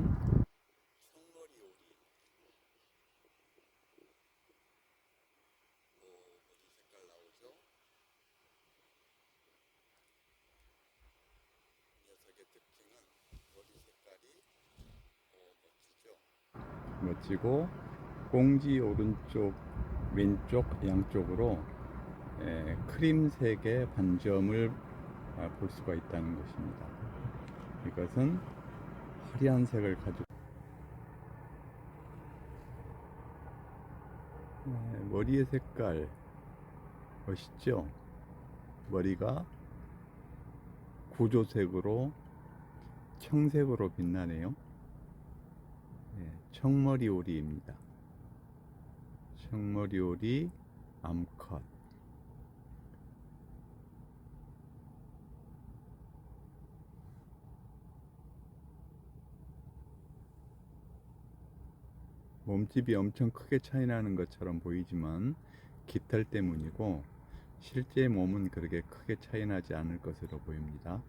음. 멋지고 공지 오른쪽 왼쪽 양쪽으로 에, 크림색의 반점을 아, 볼 수가 있다는 것입니다. 이것은 화려한 색을 가지고 네, 머리의 색깔 멋있죠? 머리가 구조색으로 청색으로 빛나네요. 네, 청머리 오리입니다. 청머리 오리 암컷. 몸집이 엄청 크게 차이 나는 것처럼 보이지만 깃털 때문이고 실제 몸은 그렇게 크게 차이 나지 않을 것으로 보입니다.